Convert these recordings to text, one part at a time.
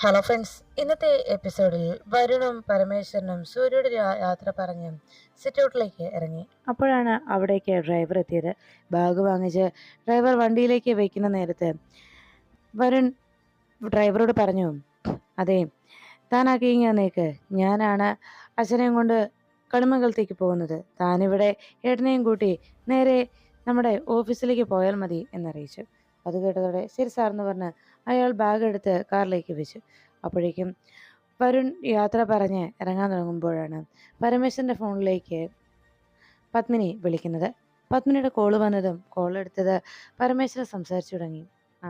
Hello friends ഇന്നത്തെ എപ്പിസോഡിൽ വരുണും പരമേശ്വരനും സൂര്യയുടെ യാത്ര പറഞ്ഞ് സിറ്റൗട്ടിലേക്ക് ഇറങ്ങി. അപ്പോഴാണ് അവിടേക്ക് ഡ്രൈവർ എത്തിയത്. ബാഗ് വാങ്ങിച്ച് ഡ്രൈവർ വണ്ടിയിലേക്ക് വയ്ക്കുന്ന നേരത്ത് വരുൺ ഡ്രൈവറോട് പറഞ്ഞു അതെ താനാക്കി നീക്ക് ഞാനാണ് അച്ഛനെയും കൊണ്ട് കണിമംഗലത്തേക്ക് പോകുന്നത്. താനിവിടെ ഏട്ടനെയും കൂട്ടി നേരെ നമ്മുടെ ഓഫീസിലേക്ക് പോയാൽ മതി എന്നറിയിച്ചു. അത് കേട്ടതോടെ ശരി സാർ എന്ന് പറഞ്ഞ് അയാൾ ബാഗ് എടുത്ത് കാറിലേക്ക് വെച്ചു. അപ്പോഴേക്കും വരുൺ യാത്ര പറഞ്ഞ് ഇറങ്ങാൻ തുടങ്ങുമ്പോഴാണ് പരമേശ്വരന്റെ ഫോണിലേക്ക് പത്മിനി വിളിക്കുന്നത്. പത്മിനിയുടെ കോൾ വന്നതും കോൾ എടുത്തത് പരമേശ്വരൻ സംസാരിച്ചു തുടങ്ങി. ആ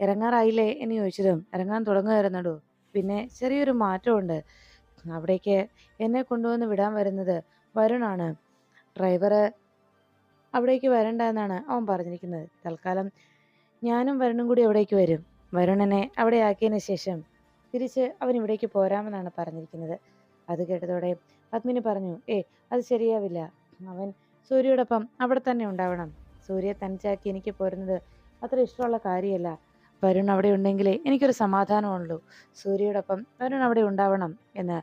ഇറങ്ങാറായില്ലേ? എന്ന് ചോദിച്ചതും ഇറങ്ങാൻ തുടങ്ങുമായിരുന്നടോ പിന്നെ ചെറിയൊരു മാറ്റമുണ്ട്. അവിടേക്ക് എന്നെ കൊണ്ടുവന്ന് വിടാൻ വരുന്നത് വരുണാണ്. ഡ്രൈവറ് അവിടേക്ക് വരണ്ട എന്നാണ് അവൻ പറഞ്ഞിരിക്കുന്നത്. തൽക്കാലം ഞാനും വരുണും കൂടി അവിടേക്ക് വരും. വരുണനെ അവിടെ ആക്കിയതിന് ശേഷം തിരിച്ച് അവൻ ഇവിടേക്ക് പോരാമെന്നാണ് പറഞ്ഞിരിക്കുന്നത്. അത് കേട്ടതോടെ പത്മിനി പറഞ്ഞു ഏ അത് ശരിയാവില്ല. അവൻ സൂര്യയോടൊപ്പം അവിടെ തന്നെ ഉണ്ടാവണം. സൂര്യയെ തനിച്ചാക്കി എനിക്ക് പോരുന്നത് അത്ര ഇഷ്ടമുള്ള കാര്യമല്ല. വരുൺ അവിടെ ഉണ്ടെങ്കിലേ എനിക്കൊരു സമാധാനമുള്ളൂ. സൂര്യയോടൊപ്പം വരുൺ അവിടെ ഉണ്ടാവണം എന്ന്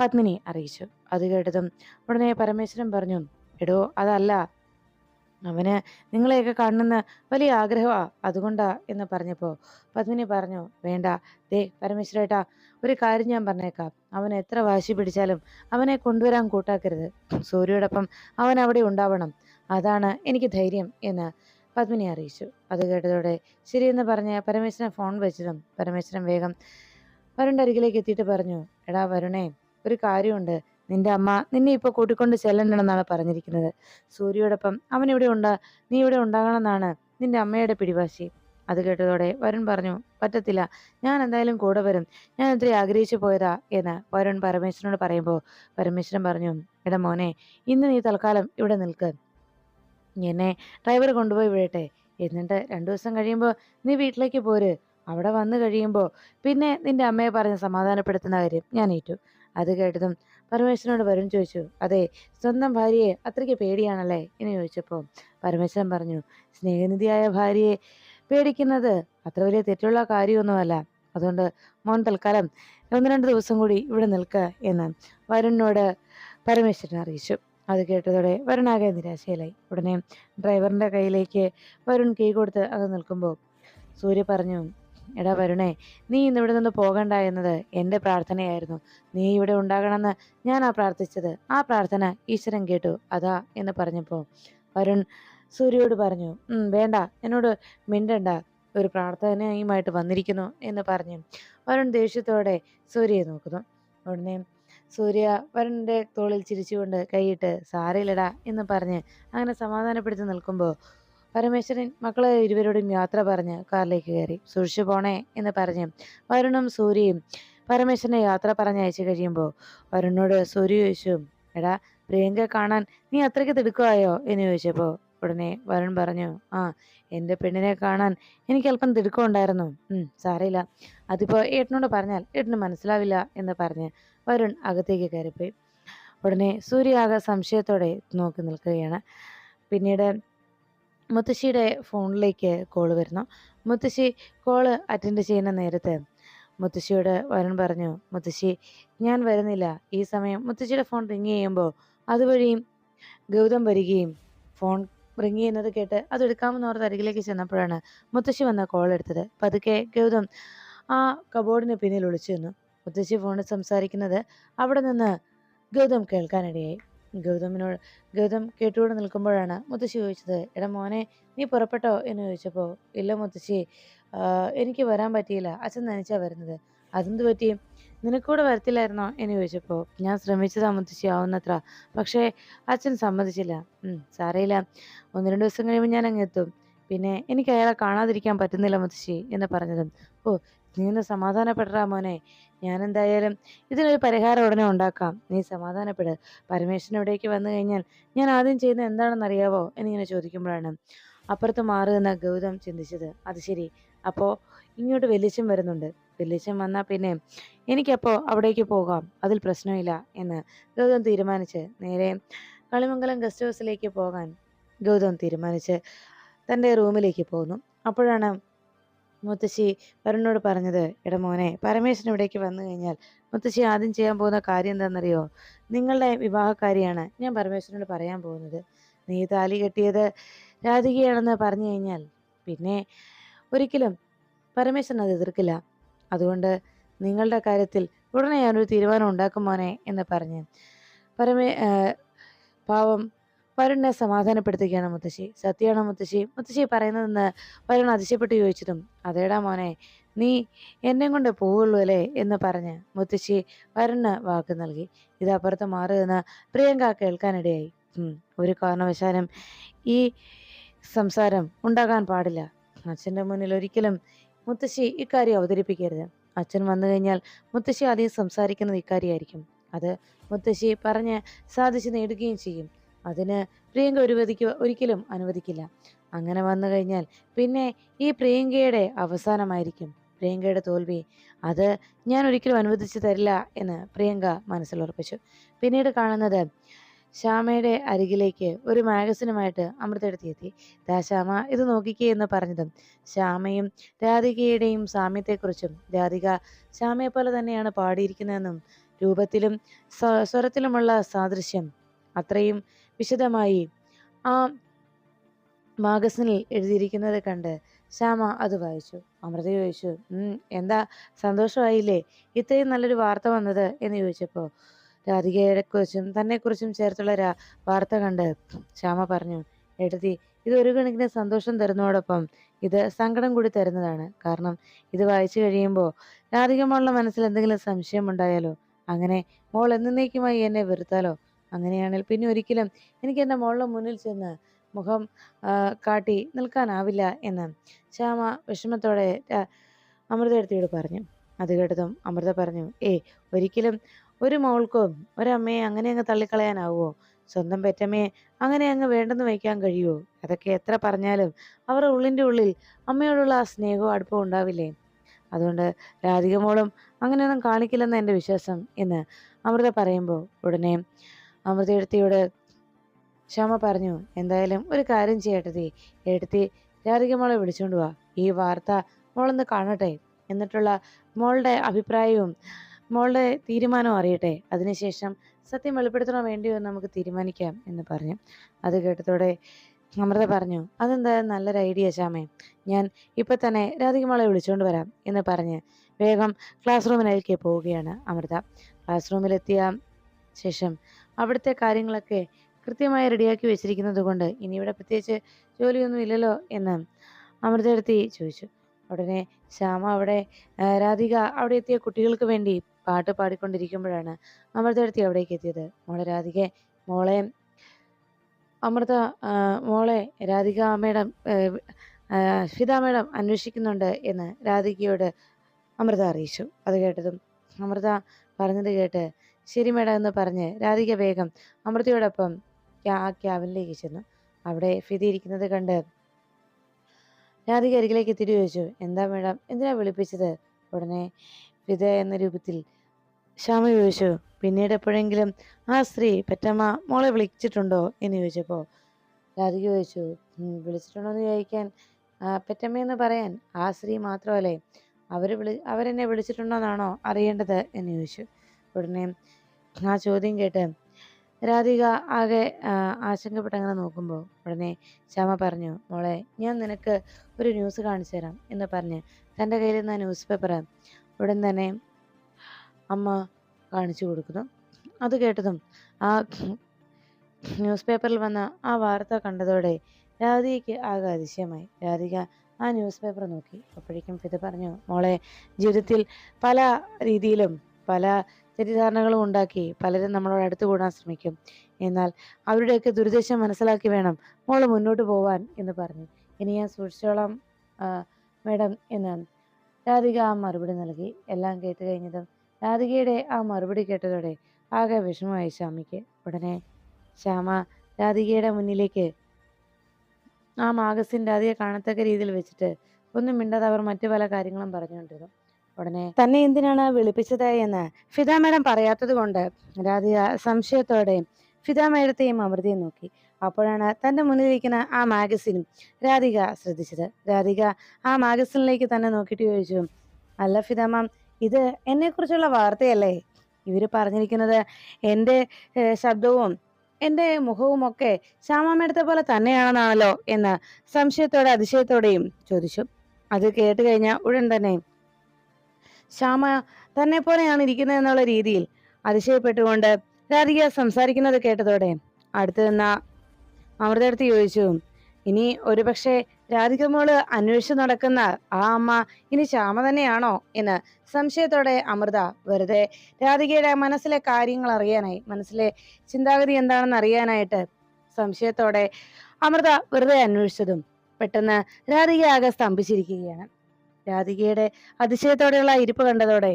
പത്മിനി അറിയിച്ചു. അത് കേട്ടതും ഉടനെ പരമേശ്വരൻ പറഞ്ഞു എടോ അതല്ല. അവന് നിങ്ങളെയൊക്കെ കാണുന്ന വലിയ ആഗ്രഹമാ അതുകൊണ്ടാ എന്ന് പറഞ്ഞപ്പോൾ പത്മിനി പറഞ്ഞു വേണ്ട ദേ പരമേശ്വരേട്ടാ ഒരു കാര്യം ഞാൻ പറഞ്ഞേക്കാം. അവൻ എത്ര വാശി പിടിച്ചാലും അവനെ കൊണ്ടുവരാൻ കൂട്ടാക്കരുത്. സൂര്യയോടൊപ്പം അവൻ അവിടെ ഉണ്ടാവണം. അതാണ് എനിക്ക് ധൈര്യം എന്ന് പത്മിനി അറിയിച്ചു. അത് കേട്ടതോടെ ശരിയെന്ന് പറഞ്ഞ് പരമേശ്വരൻ ഫോൺ വെച്ചതും പരമേശ്വരൻ വേഗം വരുണിന്റെ അരികിലേക്ക് എത്തിയിട്ട് പറഞ്ഞു എടാ വരുണേ ഒരു കാര്യമുണ്ട്. നിന്റെ അമ്മ നിന്നെ ഇപ്പോൾ കൂട്ടിക്കൊണ്ട് ചെല്ലണ്ടെന്നാണ് പറഞ്ഞിരിക്കുന്നത്. സൂര്യയോടൊപ്പം അവൻ ഇവിടെ ഉണ്ടാ നീ ഇവിടെ ഉണ്ടാകണമെന്നാണ് നിന്റെ അമ്മയുടെ പിടിവാശി. അത് കേട്ടതോടെ വരുൺ പറഞ്ഞു പറ്റത്തില്ല ഞാൻ എന്തായാലും കൂടെ വരും. ഞാൻ ഇത്രയും ആഗ്രഹിച്ചു പോയതാ എന്ന് വരുൺ പരമേശ്വരനോട് പറയുമ്പോൾ പരമേശ്വരൻ പറഞ്ഞു എടാ മോനെ ഇന്ന് നീ തൽക്കാലം ഇവിടെ നിൽക്ക്. എന്നെ ഡ്രൈവർ കൊണ്ടുപോയി വിടട്ടെ. എന്നിട്ട് രണ്ടു ദിവസം കഴിയുമ്പോൾ നീ വീട്ടിലേക്ക് പോര്. അവിടെ വന്നു കഴിയുമ്പോൾ പിന്നെ നിന്റെ അമ്മയെ പറഞ്ഞ് സമാധാനപ്പെടുത്തുന്ന കാര്യം ഞാൻ ഏറ്റു. അത് കേട്ടതും പരമേശ്വരനോട് വരുൺ ചോദിച്ചു അതെ സ്വന്തം ഭാര്യയെ അത്രയ്ക്ക് പേടിയാണല്ലേ? എന്ന് ചോദിച്ചപ്പോൾ പരമേശ്വരൻ പറഞ്ഞു സ്നേഹനിധിയായ ഭാര്യയെ പേടിക്കുന്നത് അത്ര വലിയ തെറ്റുള്ള കാര്യമൊന്നുമല്ല. അതുകൊണ്ട് മോൻ തൽക്കാലം ഒന്ന് രണ്ട് ദിവസം കൂടി ഇവിടെ നിൽക്കുക എന്ന് വരുണിനോട് പരമേശ്വരൻ അറിയിച്ചു. അത് കേട്ടതോടെ വരുണാകെ നിരാശയിലായി. ഉടനെ ഡ്രൈവറിന്റെ കയ്യിലേക്ക് വരുൺ കീ കൊടുത്ത് അത് നിൽക്കുമ്പോൾ സൂര്യ പറഞ്ഞു എടാ വരുണേ നീ ഇന്ന് ഇവിടെ നിന്ന് പോകണ്ട എന്നത് എന്റെ പ്രാർത്ഥനയായിരുന്നു. നീ ഇവിടെ ഉണ്ടാകണമെന്ന് ഞാനാ പ്രാർത്ഥിച്ചത്. ആ പ്രാർത്ഥന ഈശ്വരൻ കേട്ടു. അതാ എന്ന് പറഞ്ഞപ്പോൾ വരുൺ സൂര്യയോട് പറഞ്ഞു "ഉം, വേണ്ട എന്നോട് മിണ്ടണ്ട. ഒരു പ്രാർത്ഥനയുമായിട്ട് വന്നിരിക്കുന്നു എന്ന് പറഞ്ഞു. വരുൺ ദേഷ്യത്തോടെ സൂര്യയെ നോക്കുന്നു. ഉടനെ സൂര്യ വരുണിന്റെ തോളിൽ ചിരിച്ചുകൊണ്ട് കൈയിട്ട് സാരയില്ലടാ എന്ന് പറഞ്ഞ് അങ്ങനെ സമാധാനപ്പെടുത്തി നിൽക്കുമ്പോൾ പരമേശ്വരൻ മക്കളെ ഇരുവരോടും യാത്ര പറഞ്ഞ് കാറിലേക്ക് കയറി. സൂക്ഷിച്ചു പോണേ എന്ന് പറഞ്ഞ് വരുണും സൂര്യയും പരമേശ്വരനെ യാത്ര പറഞ്ഞയച്ചു കഴിയുമ്പോൾ വരുണോട് സൂര്യ ചോദിച്ചു എടാ പ്രിയങ്ക കാണാൻ നീ അത്രയ്ക്ക് തിടുക്കമായോ? എന്ന് ചോദിച്ചപ്പോൾ ഉടനെ വരുൺ പറഞ്ഞു ആ എന്റെ പെണ്ണിനെ കാണാൻ എനിക്ക് അല്പം തിടുക്കമുണ്ടായിരുന്നു. അതിപ്പോൾ സാരയില്ല. അതിപ്പോ ഏട്ടനോട് പറഞ്ഞാൽ ഏട്ടന് മനസ്സിലാവില്ല എന്ന് പറഞ്ഞ് വരുൺ അകത്തേക്ക് കയറിപ്പോയി. ഉടനെ സൂര്യ ആകെ സംശയത്തോടെ നോക്കി നിൽക്കുകയാണ്. പിന്നീട് മുത്തശ്ശിയുടെ ഫോണിലേക്ക് കോൾ വരുന്നു. മുത്തശ്ശി കോൾ അറ്റൻഡ് ചെയ്യുന്ന നേരത്തെ മുത്തശ്ശിയോട് വരുൺ പറഞ്ഞു മുത്തശ്ശി ഞാൻ വരുന്നില്ല. ഈ സമയം മുത്തശ്ശിയുടെ ഫോൺ റിങ് ചെയ്യുമ്പോൾ അതുവഴിയും ഗൗതം വരികയും ഫോൺ റിങ് ചെയ്യുന്നത് കേട്ട് അത് എടുക്കാമെന്ന് ഓർത്ത് അരികിലേക്ക് ചെന്നപ്പോഴാണ് മുത്തശ്ശി വന്ന കോൾ എടുത്തത്. പതുക്കെ ഗൗതം ആ കബോർഡിന് പിന്നിൽ ഒളിച്ചു നിന്നു. മുത്തശ്ശി ഫോണിൽ സംസാരിക്കുന്നത് അവിടെ നിന്ന് ഗൗതം കേൾക്കാനിടയായി. ഗൗതമിനോട് ഗൗതം കേട്ടുകൊണ്ട് നിൽക്കുമ്പോഴാണ് മുത്തശ്ശി ചോദിച്ചത് എടാ മോനെ നീ പുറപ്പെട്ടോ? എന്ന് ചോദിച്ചപ്പോൾ ഇല്ല മുത്തശ്ശി എനിക്ക് വരാൻ പറ്റിയില്ല അച്ഛൻ നനച്ചാ വരുന്നത്. അതെന്ത് പറ്റി? നിനക്കൂടെ വരത്തില്ലായിരുന്നോ? എന്ന് ചോദിച്ചപ്പോൾ ഞാൻ ശ്രമിച്ചതാ മുത്തശ്ശി ആവുന്നത്ര. പക്ഷേ അച്ഛൻ സമ്മതിച്ചില്ല. സാറേയില്ല ഒന്ന് രണ്ട് ദിവസം കഴിയുമ്പോൾ ഞാൻ അങ്ങ് എത്തും. പിന്നെ എനിക്ക് അയാളെ കാണാതിരിക്കാൻ പറ്റുന്നില്ല മുത്തശ്ശി എന്ന് പറഞ്ഞതും. ഓ നീ ഒന്ന് സമാധാനപ്പെടാ മോനെ. ഞാൻ എന്തായാലും ഇതിനൊരു പരിഹാരം ഉടനെ ഉണ്ടാക്കാം. നീ സമാധാനപ്പെട്. പരമേശ്വരൻ ഇവിടേക്ക് വന്നു കഴിഞ്ഞാൽ ഞാൻ ആദ്യം ചെയ്യുന്നത് എന്താണെന്ന് അറിയാവോ എന്നിങ്ങനെ ചോദിക്കുമ്പോഴാണ്. അപ്പുറത്ത് മാറി എന്ന ഗൗതം ചിന്തിച്ചത്. അത് ശരി. അപ്പോൾ ഇങ്ങോട്ട് വെല്ലിച്ചം വരുന്നുണ്ട്. വെല്ലിച്ചം വന്നാൽ പിന്നെ എനിക്കപ്പോൾ അവിടേക്ക് പോകാം. അതിൽ പ്രശ്നമില്ല എന്ന് ഗൗതം തീരുമാനിച്ച് നേരെ കളിമംഗലം ഗസ്റ്റ് ഹൗസിലേക്ക് പോകാൻ ഗൗതം തീരുമാനിച്ച് തന്റെ റൂമിലേക്ക് പോകുന്നു. അപ്പോഴാണ് മുത്തശ്ശി വരുണോട് പറഞ്ഞത് എടാ മോനെ പരമേശ്വരൻ ഇവിടേക്ക് വന്നു കഴിഞ്ഞാൽ മുത്തശ്ശി ആദ്യം ചെയ്യാൻ പോകുന്ന കാര്യം എന്താണെന്നറിയോ? നിങ്ങളുടെ വിവാഹക്കാരിയാണ് ഞാൻ പരമേശ്വരനോട് പറയാൻ പോകുന്നത്. നീ താലി കെട്ടിയത് രാധികയാണെന്ന് പറഞ്ഞു കഴിഞ്ഞാൽ പിന്നെ ഒരിക്കലും പരമേശ്വരൻ അത് എതിർക്കില്ല. അതുകൊണ്ട് നിങ്ങളുടെ കാര്യത്തിൽ ഉടനെ ഞാനൊരു തീരുമാനം ഉണ്ടാക്കും മോനെ എന്ന് പറഞ്ഞ്. പരമേ പാവം വരുണിനെ സമാധാനപ്പെടുത്തുകയാണ് മുത്തശ്ശി. സത്യമാണ് മുത്തശ്ശി. മുത്തശ്ശി പറയുന്നതെന്ന് വരുൺ അതിശയപ്പെട്ട് ചോദിച്ചതും അതേടാ മോനെ നീ എന്നെ കൊണ്ട് പോവുള്ളൂ അല്ലേ എന്ന് പറഞ്ഞ് മുത്തശ്ശി വരുണ് വാക്ക് നൽകി. ഇതപ്പുറത്ത് മാറുമെന്ന് പ്രിയങ്ക കേൾക്കാനിടയായി. ഒരു കാരണവശാലും ഈ സംസാരം ഉണ്ടാകാൻ പാടില്ല. അച്ഛന്റെ മുന്നിൽ ഒരിക്കലും മുത്തശ്ശി ഇക്കാര്യം അവതരിപ്പിക്കരുത്. അച്ഛൻ വന്നു കഴിഞ്ഞാൽ മുത്തശ്ശി ആദ്യം സംസാരിക്കുന്നത് ഇക്കാര്യമായിരിക്കും. അത് മുത്തശ്ശി പറഞ്ഞ് സാധിച്ചു നേടുകയും ചെയ്യും. അതിന് പ്രിയങ്ക ഒരുവതിക്ക് ഒരിക്കലും അനുവദിക്കില്ല. അങ്ങനെ വന്നു കഴിഞ്ഞാൽ പിന്നെ ഈ പ്രിയങ്കയുടെ അവസാനമായിരിക്കും പ്രിയങ്കയുടെ തോൽവി. അത് ഞാൻ ഒരിക്കലും അനുവദിച്ചു തരില്ല എന്ന് പ്രിയങ്ക മനസ്സിൽ ഉറപ്പിച്ചു. പിന്നീട് കാണുന്നത് ശ്യാമയുടെ അരികിലേക്ക് ഒരു മാഗസിനുമായിട്ട് അമൃതെടുത്തി എത്തി ദാ ശ്യാമ ഇത് നോക്കിക്കേ എന്ന് പറഞ്ഞതും ശ്യാമയും രാധികയുടെയും സാമ്യത്തെക്കുറിച്ചും രാധിക ശ്യാമയെ പോലെ തന്നെയാണ് പാടിയിരിക്കുന്നതെന്നും രൂപത്തിലും സ്വ- സ്വരത്തിലുമുള്ള സാദൃശ്യം അത്രയും വിശദമായി ആ മാഗസിനിൽ എഴുതിയിരിക്കുന്നത് കണ്ട് ശ്യാമ അത് വായിച്ചു. അമൃത ചോദിച്ചു എന്താ സന്തോഷമായില്ലേ? ഇത്രയും നല്ലൊരു വാർത്ത വന്നത്? എന്ന് ചോദിച്ചപ്പോൾ രാധികയെക്കുറിച്ചും തന്നെക്കുറിച്ചും ചേർത്തുള്ള വാർത്ത കണ്ട് ശ്യാമ പറഞ്ഞു എഴുതി ഇത് ഒരു കണക്കിന് സന്തോഷം തരുന്നതോടൊപ്പം ഇത് സങ്കടം കൂടി തരുന്നതാണ്. കാരണം ഇത് വായിച്ചു കഴിയുമ്പോൾ രാധിക മോളുടെ മനസ്സിൽ എന്തെങ്കിലും സംശയം ഉണ്ടായാലോ? അങ്ങനെ മോൾ എന്നേക്കുമായി എന്നെ വെറുത്താലോ? അങ്ങനെയാണെങ്കിൽ പിന്നെ ഒരിക്കലും എനിക്ക് എന്റെ മോളുടെ മുന്നിൽ ചെന്ന് മുഖം കാട്ടി നിൽക്കാനാവില്ല എന്ന് ശ്യാമ വിഷമത്തോടെ അമൃത അമൃതയെടുത്തിയോട് പറഞ്ഞു. അത് കേട്ടതും അമൃത പറഞ്ഞു ഏ ഒരിക്കലും ഒരു മോൾക്കും ഒരമ്മയെ അങ്ങനെ അങ്ങ് തള്ളിക്കളയാനാവുമോ? സ്വന്തം പെറ്റമ്മയെ അങ്ങനെ അങ്ങ് വേണ്ടെന്ന് വയ്ക്കാൻ കഴിയുമോ? അതൊക്കെ എത്ര പറഞ്ഞാലും അവരുടെ ഉള്ളിന്റെ ഉള്ളിൽ അമ്മയോടുള്ള ആ സ്നേഹവും അടുപ്പവും ഉണ്ടാവില്ലേ? അതുകൊണ്ട് രാധിക മോളും അങ്ങനെയൊന്നും കാണിക്കില്ലെന്ന് എന്റെ വിശ്വാസം എന്ന് അമൃത പറയുമ്പോൾ ഉടനെ അമൃതയെടുത്തിയോട് ക്ഷമ പറഞ്ഞു എന്തായാലും ഒരു കാര്യം ചെയ്യട്ടെ എടുത്തി രാധിക മോളെ വിളിച്ചുകൊണ്ട് പോവാ ഈ വാർത്ത മോളൊന്ന് കാണട്ടെ എന്നിട്ടുള്ള മോളുടെ അഭിപ്രായവും മോളുടെ തീരുമാനവും അറിയട്ടെ. അതിനുശേഷം സത്യം വെളിപ്പെടുത്തണോ വേണ്ടിയോ എന്ന് നമുക്ക് തീരുമാനിക്കാം എന്ന് പറഞ്ഞു. അത് കേട്ടതോടെ അമൃത പറഞ്ഞു അതെന്തായാലും നല്ലൊരു ഐഡിയ ശ്യാമേ. ഞാൻ ഇപ്പൊ തന്നെ രാധിക മോളെ വിളിച്ചുകൊണ്ട് വരാം എന്ന് പറഞ്ഞ് വേഗം ക്ലാസ് റൂമിലേക്ക് പോവുകയാണ് അമൃത. ക്ലാസ് റൂമിലെത്തിയ ശേഷം അവിടുത്തെ കാര്യങ്ങളൊക്കെ കൃത്യമായി റെഡിയാക്കി വെച്ചിരിക്കുന്നത് കൊണ്ട് ഇനി ഇവിടെ പ്രത്യേകിച്ച് ജോലിയൊന്നും ഇല്ലല്ലോ എന്ന് അമൃതയെടുത്തി ചോദിച്ചു. ഉടനെ ശ്യാമ അവിടെ രാധിക അവിടെ എത്തിയ കുട്ടികൾക്ക് വേണ്ടി പാട്ട് പാടിക്കൊണ്ടിരിക്കുമ്പോഴാണ് അമൃതയെടുത്തി അവിടേക്ക് എത്തിയത്. മോളെ രാധിക മോളെ അമൃത മോളെ രാധിക മേഡം ശ്വിത മേഡം അന്വേഷിക്കുന്നുണ്ട് എന്ന് രാധികയോട് അമൃത അറിയിച്ചു. അത് കേട്ടതും അമൃത പറഞ്ഞത് കേട്ട് ശരി മേഡം എന്ന് പറഞ്ഞ് രാധിക വേഗം അമൃതയോടൊപ്പം ആ ക്യാബിനിലേക്ക് ചെന്നു. അവിടെ ഫിതി ഇരിക്കുന്നത് കണ്ട് രാധിക അരികിലേക്ക് തിരി ചോദിച്ചു എന്താ മേഡം? എന്തിനാ വിളിപ്പിച്ചത്? ഉടനെ ഫിത എന്ന രൂപത്തിൽ ശ്യാമ ചോദിച്ചു പിന്നീട് എപ്പോഴെങ്കിലും ആ സ്ത്രീ പെറ്റമ്മ മോളെ വിളിച്ചിട്ടുണ്ടോ? എന്ന് ചോദിച്ചപ്പോൾ രാധിക ചോദിച്ചു വിളിച്ചിട്ടുണ്ടോ എന്ന് ചോദിക്കാൻ? പെറ്റമ്മയെന്ന് പറയാൻ ആ സ്ത്രീ മാത്രമല്ലേ? അവർ വിളി അവരെന്നെ വിളിച്ചിട്ടുണ്ടോ എന്നാണോ അറിയേണ്ടത്? എന്ന് ചോദിച്ചു. ഉടനെ ആ ചോദ്യം കേട്ട് രാധിക ആകെ ആശങ്കപ്പെട്ടങ്ങനെ നോക്കുമ്പോൾ ഉടനെ ശ്യാമ പറഞ്ഞു മോളെ ഞാൻ നിനക്ക് ഒരു ന്യൂസ് കാണിച്ചു തരാം എന്ന് പറഞ്ഞ് തന്റെ കയ്യിൽ നിന്ന് ആ ന്യൂസ് പേപ്പർ ഉടൻ തന്നെ അമ്മ കാണിച്ചു കൊടുക്കുന്നു. അത് കേട്ടതും ആ ന്യൂസ് പേപ്പറിൽ വന്ന ആ വാർത്ത കണ്ടതോടെ രാധികയ്ക്ക് ആകെ അതിശയമായി. രാധിക ആ ന്യൂസ് പേപ്പർ നോക്കി. അപ്പോഴേക്കും ഫിദ പറഞ്ഞു മോളെ ജീവിതത്തിൽ പല രീതിയിലും പല തെറ്റിദ്ധാരണകളും ഉണ്ടാക്കി പലരും നമ്മളോട് അടുത്ത് കൂടാൻ ശ്രമിക്കും. എന്നാൽ അവരുടെയൊക്കെ ദുരുദ്ദേശം മനസ്സിലാക്കി വേണം മോൾ മുന്നോട്ട് പോവാൻ എന്ന് പറഞ്ഞു. ഇനി ഞാൻ സൂക്ഷിച്ചോളാം മേഡം എന്ന് രാധിക ആ മറുപടി നൽകി. എല്ലാം കേട്ട് കഴിഞ്ഞതും രാധികയുടെ ആ മറുപടി കേട്ടതോടെ ആകെ വിഷമമായി ശ്യാമയ്ക്ക് ഉടനെ ശ്യാമ രാധികയുടെ മുന്നിലേക്ക് ആ മാഗസിൻ രാധിക കാണത്തക്ക രീതിയിൽ വെച്ചിട്ട് ഒന്നും മിണ്ടാതെ അവർ മറ്റു പല കാര്യങ്ങളും പറഞ്ഞുകൊണ്ടിരുന്നു. ഉടനെ തന്നെ എന്തിനാണ് വിളിപ്പിച്ചത് എന്ന് ഫിദ മേഡം പറയാത്തത് കൊണ്ട് രാധിക സംശയത്തോടെയും ഫിദ മേഡത്തെയും അമൃതയും നോക്കി. അപ്പോഴാണ് തന്റെ മുന്നിലിരിക്കുന്ന ആ മാഗസിനും രാധിക ശ്രദ്ധിച്ചത്. രാധിക ആ മാഗസിനിലേക്ക് തന്നെ നോക്കിയിട്ട് ചോദിച്ചു അല്ല ഫിദാമ്മ ഇത് എന്നെക്കുറിച്ചുള്ള വാർത്തയല്ലേ? ഇവർ പറഞ്ഞിരിക്കുന്നത് എന്റെ ശബ്ദവും എന്റെ മുഖവും ഒക്കെ ശ്യാമാമ്മയുടെ പോലെ തന്നെയാണെന്നാണല്ലോ? എന്ന് സംശയത്തോടെ അതിശയത്തോടെയും ചോദിച്ചു. അത് കേട്ട് കഴിഞ്ഞാൽ ഉടൻ തന്നെ ശ്യാമ തന്നെ പോലെയാണ് ഇരിക്കുന്നത് എന്നുള്ള രീതിയിൽ അതിശയപ്പെട്ടുകൊണ്ട് രാധിക സംസാരിക്കുന്നത് കേട്ടതോടെ അടുത്ത് നിന്ന അമൃതടുത്ത് ചോദിച്ചു ഇനി ഒരുപക്ഷെ രാധിക മോൾ അന്വേഷിച്ചു നടക്കുന്ന ആ അമ്മ ഇനി ശ്യാമ തന്നെയാണോ? എന്ന് സംശയത്തോടെ അമൃത വെറുതെ രാധികയുടെ മനസ്സിലെ കാര്യങ്ങൾ അറിയാനായി മനസ്സിലെ ചിന്താഗതി എന്താണെന്ന് അറിയാനായിട്ട് സംശയത്തോടെ അമൃത വെറുതെ അന്വേഷിച്ചതും പെട്ടെന്ന് രാധിക ആകെ സ്തംഭിച്ചിരിക്കുകയാണ്. രാധികയുടെ അതിശയത്തോടെയുള്ള ഇരിപ്പ് കണ്ടതോടെ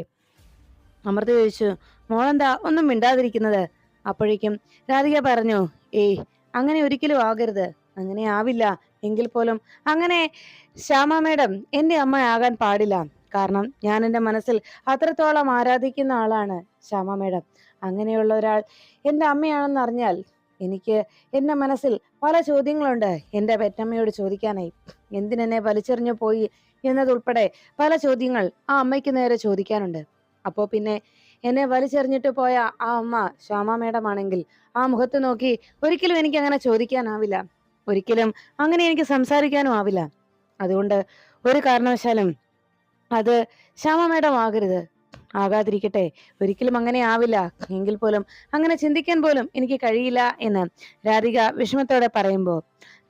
അമൃത ചോദിച്ചു മോളെന്താ ഒന്നും മിണ്ടാതിരിക്കുന്നത്? അപ്പോഴേക്കും രാധിക പറഞ്ഞു ഏയ് അങ്ങനെ ഒരിക്കലും ആകരുത്. അങ്ങനെ ആവില്ല. എങ്കിൽ പോലും അങ്ങനെ ശ്യാമ മേഡം എന്റെ ആകാൻ പാടില്ല. കാരണം ഞാൻ എന്റെ മനസ്സിൽ അത്രത്തോളം ആരാധിക്കുന്ന ആളാണ് ശ്യാമ മേഡം. അങ്ങനെയുള്ള ഒരാൾ എന്റെ അമ്മയാണെന്ന് അറിഞ്ഞാൽ എനിക്ക് എന്റെ മനസ്സിൽ പല ചോദ്യങ്ങളുണ്ട്. എന്റെ പെറ്റമ്മയോട് ചോദിക്കാനായി. എന്തിനെന്നെ വലിച്ചെറിഞ്ഞു പോയി എന്നതുൾപ്പെടെ പല ചോദ്യങ്ങൾ ആ അമ്മയ്ക്ക് നേരെ ചോദിക്കാനുണ്ട്. അപ്പോ പിന്നെ എന്നെ വലിച്ചെറിഞ്ഞിട്ട് പോയ ആ അമ്മ ശ്യാമ മേഡം ആണെങ്കിൽ ആ മുഖത്ത് നോക്കി ഒരിക്കലും എനിക്ക് അങ്ങനെ ചോദിക്കാനാവില്ല. ഒരിക്കലും അങ്ങനെ എനിക്ക് സംസാരിക്കാനും ആവില്ല. അതുകൊണ്ട് ഒരു കാരണവശാലും അത് ശ്യാമ മേഡം ആകരുത്. ആകാതിരിക്കട്ടെ. ഒരിക്കലും അങ്ങനെ ആവില്ല. എങ്കിൽ പോലും അങ്ങനെ ചിന്തിക്കാൻ പോലും എനിക്ക് കഴിയില്ല എന്ന് രാധിക വിഷമത്തോടെ പറയുമ്പോൾ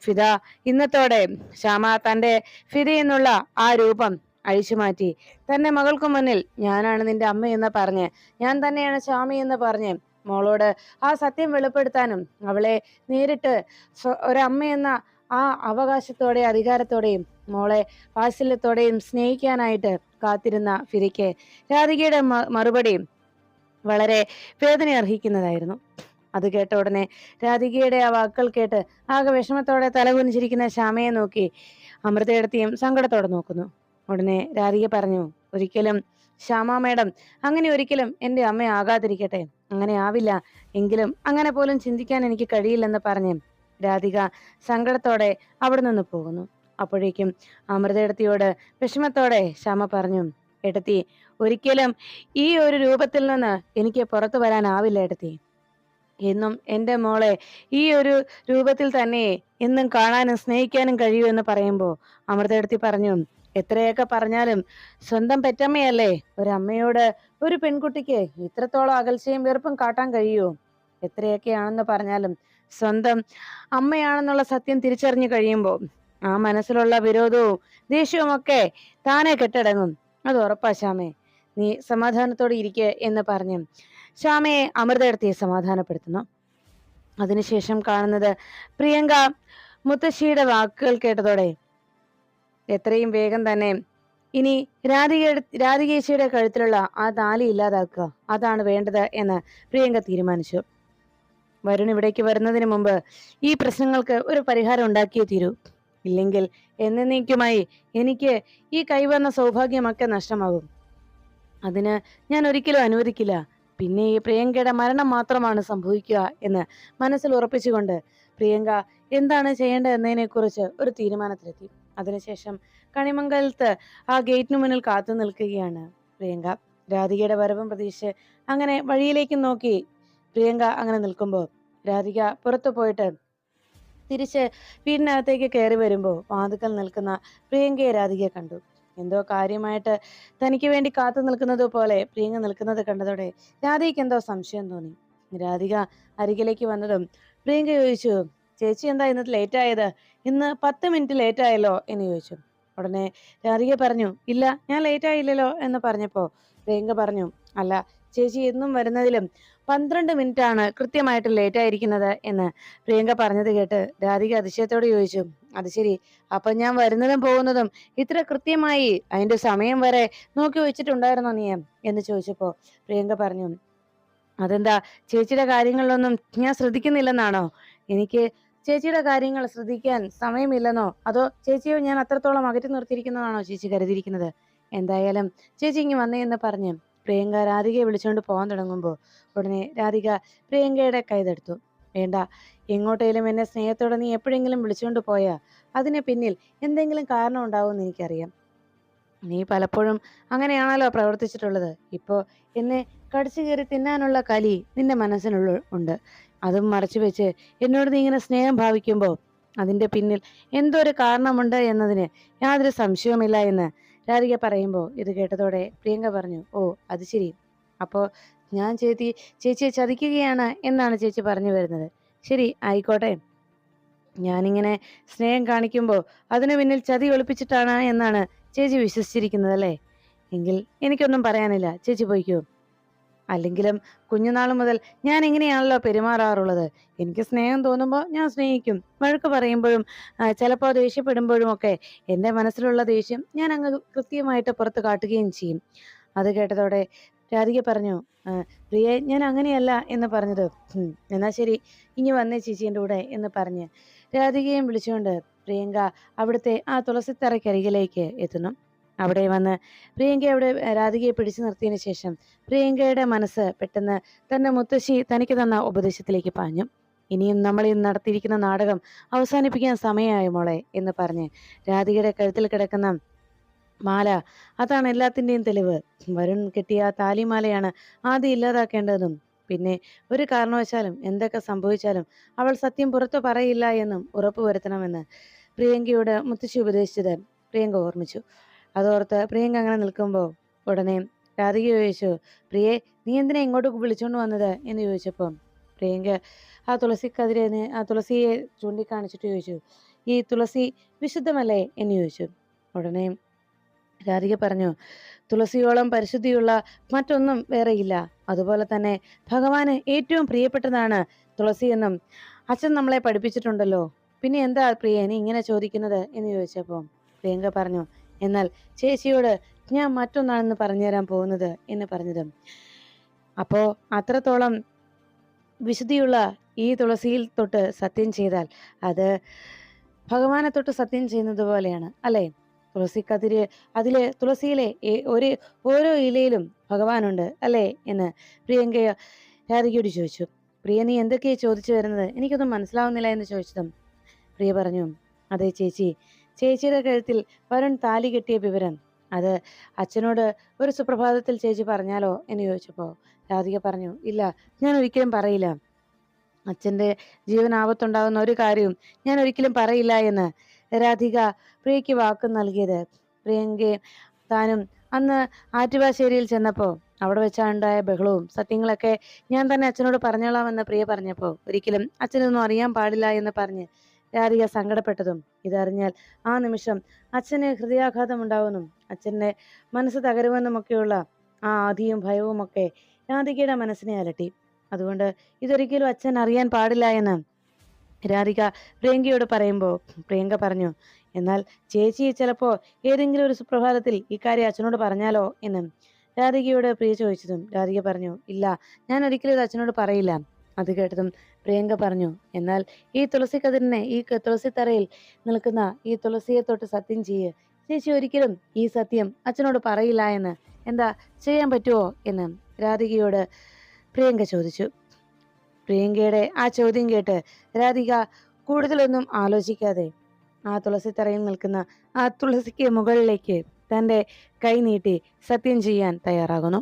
ഫിദ. ഇന്നത്തോടെ ശ്യാമ തന്റെ ഫിദ എന്നുള്ള ആ രൂപം അഴിച്ചു മാറ്റി. തന്റെ മകൾക്ക് മുന്നിൽ ഞാനാണ് നിന്റെ അമ്മ എന്ന് പറഞ്ഞ് ഞാൻ തന്നെയാണ് ശ്യാമി എന്ന് പറഞ്ഞ് മോളോട് ആ സത്യം വെളിപ്പെടുത്താനും അവളെ നേരിട്ട് ഒരമ്മയെന്ന ആ അവകാശത്തോടെ അധികാരത്തോടെയും മോളെ വാത്സല്യത്തോടെയും സ്നേഹിക്കാനായിട്ട് കാത്തിരുന്ന ഫിരിക്ക് രാധികയുടെ മറുപടി വളരെ വേദന അർഹിക്കുന്നതായിരുന്നു അത് കേട്ട ഉടനെ രാധികയുടെ ആ വാക്കുകൾ കേട്ട് ആകെ വിഷമത്തോടെ തലകുനിച്ചിരിക്കുന്ന ശ്യാമയെ നോക്കി അമൃതയെടുത്തിയും സങ്കടത്തോടെ നോക്കുന്നു. ഉടനെ രാധിക പറഞ്ഞു ഒരിക്കലും ശ്യാമ മേഡം അങ്ങനെ ഒരിക്കലും എന്റെ അമ്മ ആകാതിരിക്കട്ടെ. അങ്ങനെ ആവില്ല. എങ്കിലും അങ്ങനെ പോലും ചിന്തിക്കാൻ എനിക്ക് കഴിയില്ലെന്ന് പറഞ്ഞ് രാധിക സങ്കടത്തോടെ അവിടെ നിന്ന് പോകുന്നു. അപ്പോഴേക്കും അമൃതയെടുത്തിയോട് വിഷമത്തോടെ ശ്യാമ പറഞ്ഞു എടത്തി ഒരിക്കലും ഈ ഒരു രൂപത്തിൽ നിന്ന് എനിക്ക് പുറത്തു വരാനാവില്ല എടത്തി. എന്നും എന്റെ മോളെ ഈ ഒരു രൂപത്തിൽ തന്നെ എന്നും കാണാനും സ്നേഹിക്കാനും കഴിയൂ എന്ന് പറയുമ്പോൾ അമൃതയെടുത്തി പറഞ്ഞു എത്രയൊക്കെ പറഞ്ഞാലും സ്വന്തം പെറ്റമ്മയല്ലേ? ഒരമ്മയോട് ഒരു പെൺകുട്ടിക്ക് ഇത്രത്തോളം അകൽച്ചയും വെറുപ്പും കാട്ടാൻ കഴിയുമോ എത്രയൊക്കെയാണെന്ന് പറഞ്ഞാലും സ്വന്തം അമ്മയാണെന്നുള്ള സത്യം തിരിച്ചറിഞ്ഞു കഴിയുമ്പോൾ ആ മനസ്സിലുള്ള വിരോധവും ദേഷ്യവും ഒക്കെ താനെ കെട്ടടങ്ങും. അത് ഉറപ്പാ ശ്യാമേ. നീ സമാധാനത്തോടെ ഇരിക്കുക എന്ന് പറഞ്ഞ്. ശ്യാമയെ അമൃതയെടുത്തിയെ സമാധാനപ്പെടുത്തുന്നു. അതിനുശേഷം കാണുന്നത് പ്രിയങ്ക മുത്തശ്ശിയുടെ വാക്കുകൾ കേട്ടതോടെ എത്രയും വേഗം തന്നെ ഇനി രാധിക രാധികേശിയുടെ കഴുത്തിലുള്ള ആ താലി ഇല്ലാതാക്കുക. അതാണ് വേണ്ടത് എന്ന് പ്രിയങ്ക തീരുമാനിച്ചു. വരുൺ ഇവിടേക്ക് വരുന്നതിന് മുമ്പ് ഈ പ്രശ്നങ്ങൾക്ക് ഒരു പരിഹാരം ഉണ്ടാക്കിയേ തീരൂ. ഇല്ലെങ്കിൽ എന്നേക്കുമായി എനിക്ക് ഈ കൈവന്ന സൗഭാഗ്യമൊക്കെ നഷ്ടമാകും. അതിന് ഞാൻ ഒരിക്കലും അനുവദിക്കില്ല. പിന്നെ ഈ പ്രിയങ്കയുടെ മരണം മാത്രമാണ് സംഭവിക്കുക എന്ന് മനസ്സിൽ ഉറപ്പിച്ചുകൊണ്ട് പ്രിയങ്ക എന്താണ് ചെയ്യേണ്ടത് എന്നതിനെക്കുറിച്ച് ഒരു തീരുമാനത്തിലെത്തി. അതിനുശേഷം കണിമംഗലത്ത് ആ ഗേറ്റിന് മുന്നിൽ കാത്തു നിൽക്കുകയാണ് പ്രിയങ്ക. രാധികയുടെ വരവും പ്രതീക്ഷിച്ച് അങ്ങനെ വഴിയിലേക്ക് നോക്കി പ്രിയങ്ക അങ്ങനെ നിൽക്കുമ്പോൾ രാധിക പുറത്തു പോയിട്ട് തിരിച്ച് വീടിനകത്തേക്ക് കയറി വരുമ്പോൾ വാതുക്കൽ നിൽക്കുന്ന പ്രിയങ്കയെ രാധിക കണ്ടു. എന്തോ കാര്യമായിട്ട് തനിക്ക് വേണ്ടി കാത്തു നിൽക്കുന്നത് പോലെ പ്രിയങ്ക നിൽക്കുന്നത് കണ്ടതോടെ രാധികയ്ക്ക് എന്തോ സംശയം തോന്നി. രാധിക അരികിലേക്ക് വന്നതും പ്രിയങ്ക ചോദിച്ചു ചേച്ചി എന്താ ഇന്ന് ലേറ്റ് ആയത്? ഇന്ന് പത്ത് മിനിറ്റ് ലേറ്റ് ആയല്ലോ? എന്ന് ചോദിച്ചു. ഉടനെ രാധിക പറഞ്ഞു ഇല്ല ഞാൻ ലേറ്റ് ആയില്ലല്ലോ എന്ന് പറഞ്ഞപ്പോ പ്രിയങ്ക പറഞ്ഞു അല്ല ചേച്ചി എന്നും വരുന്നതിലും പന്ത്രണ്ട് മിനിറ്റ് ആണ് കൃത്യമായിട്ട് ലേറ്റ് ആയിരിക്കുന്നത് എന്ന് പ്രിയങ്ക പറഞ്ഞത് കേട്ട് രാധിക അതിശയത്തോട് ചോദിച്ചു അത് ശരി. അപ്പൊ ഞാൻ വരുന്നതും പോകുന്നതും ഇത്ര കൃത്യമായി അതിന്റെ സമയം വരെ നോക്കി വെച്ചിട്ടുണ്ടായിരുന്നോ നീ? എന്ന് ചോദിച്ചപ്പോ പ്രിയങ്ക പറഞ്ഞു അതെന്താ ചേച്ചിയുടെ കാര്യങ്ങളിലൊന്നും ഞാൻ ശ്രദ്ധിക്കുന്നില്ലെന്നാണോ? എനിക്ക് ചേച്ചിയുടെ കാര്യങ്ങൾ ശ്രദ്ധിക്കാൻ സമയമില്ലെന്നോ? അതോ ചേച്ചിയോ ഞാൻ അത്രത്തോളം അകറ്റി നിർത്തിയിരിക്കുന്നതാണോ ചേച്ചി കരുതിയിരിക്കുന്നത്? എന്തായാലും ചേച്ചി ഇങ്ങ് വന്നേ എന്ന് പറഞ്ഞ് പ്രിയങ്ക രാധികയെ വിളിച്ചുകൊണ്ട് പോകാൻ തുടങ്ങുമ്പോൾ ഉടനെ രാധിക പ്രിയങ്കയുടെ കൈതെടുത്തു വേണ്ട എങ്ങോട്ടേലും എന്നെ സ്നേഹത്തോടെ നീ എപ്പോഴെങ്കിലും വിളിച്ചുകൊണ്ട് പോയാ അതിന് പിന്നിൽ എന്തെങ്കിലും കാരണം ഉണ്ടാവുമെന്ന് എനിക്കറിയാം. നീ പലപ്പോഴും അങ്ങനെയാണല്ലോ പ്രവർത്തിച്ചിട്ടുള്ളത്. ഇപ്പോൾ എന്നെ കടിച്ചു കയറി തിന്നാനുള്ള കലി നിന്റെ മനസ്സിനുള്ള ഉണ്ട്. അതും മറച്ചു വെച്ച് എന്നോട് നീ ഇങ്ങനെ സ്നേഹം ഭാവിക്കുമ്പോൾ അതിന്റെ പിന്നിൽ എന്തോ ഒരു കാരണമുണ്ട് എന്നതിന് യാതൊരു സംശയവുമില്ല എന്ന് രാധിക പറയുമ്പോൾ ഇത് കേട്ടതോടെ പ്രിയങ്ക പറഞ്ഞു ഓ അത് ശരി. അപ്പോൾ ഞാൻ ചേച്ചി ചേച്ചിയെ ചതിക്കുകയാണ് എന്നാണ് ചേച്ചി പറഞ്ഞു വരുന്നത്. ശരി ആയിക്കോട്ടെ. ഞാനിങ്ങനെ സ്നേഹം കാണിക്കുമ്പോൾ അതിനു പിന്നിൽ ചതി ഒളിപ്പിച്ചിട്ടാണ് എന്നാണ് ചേച്ചി വിശ്വസിച്ചിരിക്കുന്നത് അല്ലേ? എങ്കിൽ എനിക്കൊന്നും പറയാനില്ല. ചേച്ചി പോയിക്കോ. അല്ലെങ്കിലും കുഞ്ഞുനാൾ മുതൽ ഞാൻ എങ്ങനെയാണല്ലോ പെരുമാറാറുള്ളത്. എനിക്ക് സ്നേഹം തോന്നുമ്പോൾ ഞാൻ സ്നേഹിക്കും. വഴക്ക് പറയുമ്പോഴും ചിലപ്പോൾ ദേഷ്യപ്പെടുമ്പോഴും ഒക്കെ എന്റെ മനസ്സിലുള്ള ദേഷ്യം ഞാൻ അങ്ങ് കൃത്യമായിട്ട് പുറത്ത് കാട്ടുകയും ചെയ്യും. അത് കേട്ടതോടെ രാധിക പറഞ്ഞു "ആ, പ്രിയെ ഞാൻ അങ്ങനെയല്ല എന്ന് പറഞ്ഞത്. എന്നാൽ എന്നാ ശരി ഇനി വന്നേ ചേച്ചീന്റെ കൂടെ എന്ന് പറഞ്ഞ് രാധികയും വിളിച്ചുകൊണ്ട് പ്രിയങ്ക അവിടുത്തെ ആ തുളസിത്തറയ്ക്കരികിലേക്ക് എത്തുന്നു. അവിടെ വന്ന് പ്രിയങ്ക അവിടെ രാധികയെ പിടിച്ചു നിർത്തിയതിനു ശേഷം പ്രിയങ്കയുടെ മനസ്സ് പെട്ടെന്ന് തന്റെ മുത്തശ്ശി തനിക്ക് തന്ന ഉപദേശത്തിലേക്ക് പാഞ്ഞു. ഇനിയും നമ്മൾ ഈ നടത്തിയിരിക്കുന്ന നാടകം അവസാനിപ്പിക്കാൻ സമയമായി മോളെ എന്ന് പറഞ്ഞ് രാധികയുടെ കഴുത്തിൽ കിടക്കുന്ന മാല അതാണ് എല്ലാത്തിന്റെയും തെളിവ്. വരുൺ കിട്ടിയ താലിമാലയാണ് ആദ്യം ഇല്ലാതാക്കേണ്ടതും. പിന്നെ ഒരു കാരണവശാലും എന്തൊക്കെ സംഭവിച്ചാലും അവൾ സത്യം പുറത്തു പറയില്ല എന്നും ഉറപ്പുവരുത്തണമെന്ന് പ്രിയങ്കയോട് മുത്തശ്ശി ഉപദേശിച്ചത് പ്രിയങ്ക ഓർമ്മിച്ചു. അതോർത്ത് പ്രിയങ്ക അങ്ങനെ നിൽക്കുമ്പോൾ ഉടനെ രാധിക ചോദിച്ചു പ്രിയെ നീ എന്തിനാ ഇങ്ങോട്ട് വിളിച്ചോണ്ട് വന്നത്? എന്ന് ചോദിച്ചപ്പോൾ പ്രിയങ്ക ആ തുളസിക്കതിരെ ആ തുളസിയെ ചൂണ്ടിക്കാണിച്ചിട്ട് ചോദിച്ചു ഈ തുളസി വിശുദ്ധമല്ലേ? എന്ന് ചോദിച്ചു. ഉടനെ രാധിക പറഞ്ഞു തുളസിയോളം പരിശുദ്ധിയുള്ള മറ്റൊന്നും വേറെയില്ല. അതുപോലെ തന്നെ ഭഗവാന് ഏറ്റവും പ്രിയപ്പെട്ടതാണ് തുളസി എന്നും അച്ഛൻ നമ്മളെ പഠിപ്പിച്ചിട്ടുണ്ടല്ലോ. പിന്നെ എന്താ പ്രിയ നീ ഇങ്ങനെ ചോദിക്കുന്നത്? എന്ന് ചോദിച്ചപ്പോൾ പ്രിയങ്ക പറഞ്ഞു എന്നാൽ ചേച്ചിയോട് ഞാൻ മറ്റൊന്നാണെന്ന് പറഞ്ഞു തരാൻ പോകുന്നത് എന്ന് പറഞ്ഞത്. അപ്പോ അത്രത്തോളം വിശുദ്ധിയുള്ള ഈ തുളസിയിൽ തൊട്ട് സത്യം ചെയ്താൽ അത് ഭഗവാനെ തൊട്ട് സത്യം ചെയ്യുന്നത് പോലെയാണ് അല്ലെ? തുളസിക്കതിര് അതിലെ തുളസിയിലെ ഒരു ഓരോ ഇലയിലും ഭഗവാനുണ്ട് അല്ലേ? എന്ന് പ്രിയങ്ക രാധികയോട് ചോദിച്ചു. പ്രിയ നീ എന്തൊക്കെയാ ചോദിച്ചു വരുന്നത്? എനിക്കൊന്നും മനസ്സിലാവുന്നില്ല എന്ന് ചോദിച്ചതും പ്രിയ പറഞ്ഞു അതെ ചേച്ചി ചേച്ചിയുടെ കഴുത്തിൽ വരുൺ താലി കെട്ടിയ വിവരം. അത് അച്ഛനോട് ഒരു സുപ്രഭാതത്തിൽ ചേച്ചി പറഞ്ഞാലോ എന്ന് ചോദിച്ചപ്പോൾ രാധിക പറഞ്ഞു ഇല്ല ഞാൻ ഒരിക്കലും പറയില്ല. അച്ഛന്റെ ജീവൻ ആപത്തുണ്ടാകുന്ന ഒരു കാര്യവും ഞാൻ ഒരിക്കലും പറയില്ല എന്ന് രാധിക പ്രിയയ്ക്ക് വാക്ക് നൽകിയത്. പ്രിയങ്കയും താനും അന്ന് ആറ്റുവാശ്ശേരിയിൽ ചെന്നപ്പോൾ അവിടെ വെച്ചാണ്ടായ ബഹളവും സത്യങ്ങളൊക്കെ ഞാൻ തന്നെ അച്ഛനോട് പറഞ്ഞോളാമെന്ന് പ്രിയ പറഞ്ഞപ്പോൾ ഒരിക്കലും അച്ഛനൊന്നും അറിയാൻ പാടില്ല എന്ന് പറഞ്ഞ് രാധിക സങ്കടപ്പെട്ടതും. ഇതറിഞ്ഞാൽ ആ നിമിഷം അച്ഛന് ഹൃദയാഘാതം ഉണ്ടാവുമെന്നും അച്ഛന്റെ മനസ്സ് തകരുമെന്നുമൊക്കെയുള്ള ആ ആധിയും ഭയവും ഒക്കെ രാധികയുടെ മനസ്സിനെ അലട്ടി. അതുകൊണ്ട് ഇതൊരിക്കലും അച്ഛൻ അറിയാൻ പാടില്ല എന്ന് രാധിക പ്രിയങ്കയോട് പറയുമ്പോൾ പ്രിയങ്ക പറഞ്ഞു എന്നാൽ ചേച്ചി ചിലപ്പോൾ ഏതെങ്കിലും ഒരു സുപ്രഭാതത്തിൽ ഇക്കാര്യം അച്ഛനോട് പറഞ്ഞാലോ? എന്ന് രാധികയോട് പ്രിയ ചോദിച്ചതും രാധിക പറഞ്ഞു ഇല്ല ഞാൻ ഒരിക്കലും ഇത് അച്ഛനോട് പറയില്ല. അത് കേട്ടതും പ്രിയങ്ക പറഞ്ഞു എന്നാൽ ഈ തുളസി കതിരിനെ ഈ തുളസി തറയിൽ നിൽക്കുന്ന ഈ തുളസിയെ തൊട്ട് സത്യം ചെയ്യ്. ചേച്ചി ഒരിക്കലും ഈ സത്യം അച്ഛനോട് പറയില്ല എന്ന് എന്താ ചെയ്യാൻ പറ്റുമോ എന്ന് രാധികയോട് പ്രിയങ്ക ചോദിച്ചു. പ്രിയങ്കയുടെ ആ ചോദ്യം കേട്ട് രാധിക കൂടുതലൊന്നും ആലോചിക്കാതെ ആ തുളസി തറയിൽ നിൽക്കുന്ന ആ തുളസിക്ക് മുകളിലേക്ക് തന്റെ കൈ നീട്ടി സത്യം ചെയ്യാൻ തയ്യാറാകുന്നു.